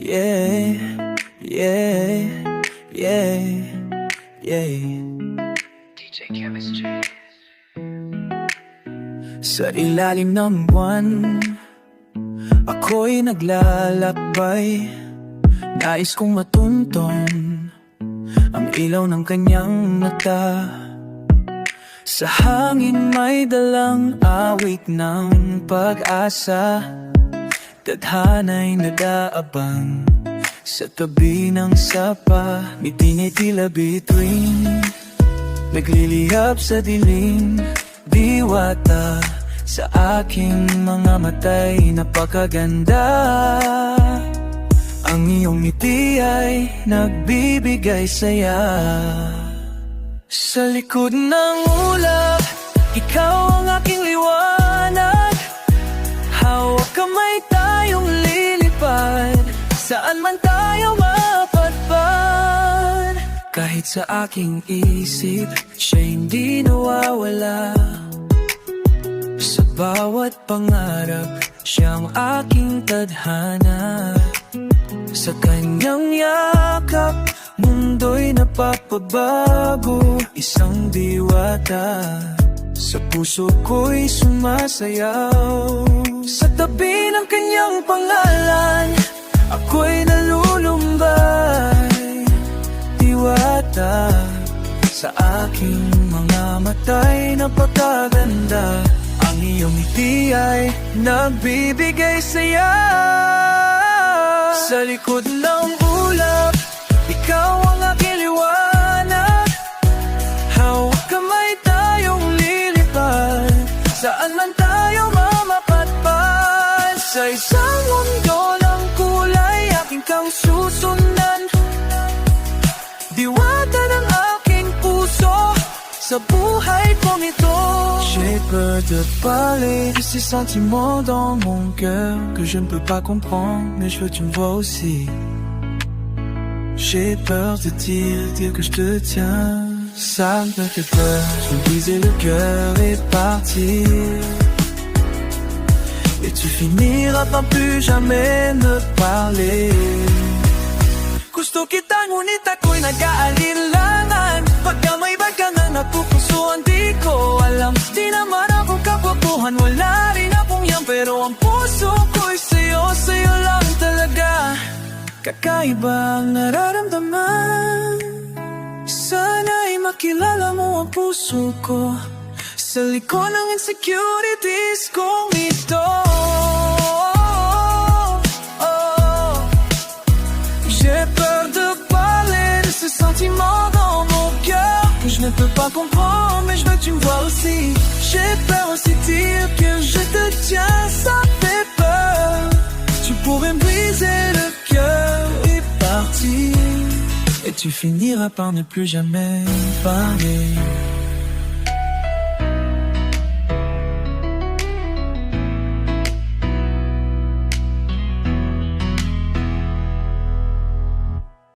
Yeah, yeah, yeah, yeah. DJ Chemistry. Sa ilalim ng buwan Ako'y naglalakbay Nais kong matunton Ang ilaw ng kanyang mata Sa hangin may dalang awit ng pag-asa Tadhana'y nag-aabang Sa tabi ng sapa Ngiti-ngiti bituin Nagliliyap sa dilim. Diwata Sa aking mga matay Napakaganda. Ang iyong ngiti ay Nagbibigay saya. Sa likod ng ulap Ikaw ang aking liwanag Kahit sa aking isip Siya hindi nawawala. Sa bawat pangarap Siya ang aking tadhana. Sa kanyang yakap Mundo'y napapabago. Isang diwata Sa puso ko'y sumasayaw. Sa tabi ng kanyang pangalan Ako'y nalulumbay Sa aking mga matay Napakaganda Ang iyong ngiti ay Nagbibigay saya. Sa likod ng ulap Ikaw ang aking liwanag. Hawak kamay tayong lilipad. Saan man tayo mamapatpad? Sa isang mundo ng kulay Aking kang susundan J'ai peur de parler de ces sentiments dans mon cœur Que je ne peux pas comprendre Mais je veux que tu me vois aussi. J'ai peur de dire, dire que je te tiens. Ça me fait peur. Je me briser le cœur et partir. Et tu finiras par plus jamais me parler. Gusto kita ngunit ako'y nag-aalinlangan kapapuhan, wala rin akong yan Pero ang puso ko'y sa'yo, sa'yo lang talaga Kakaiba ang nararamdaman Sana'y makilala mo ang puso ko Sa likod ng insecurities kong ito Oh. Ce sentiment dans mon cœur Que je ne peux pas comprendre mais je veux que tu me vois aussi J'ai peur aussi dire que je te tiens ça fait peur. Tu pourrais me briser le cœur et partir. Et tu finiras par ne plus jamais parler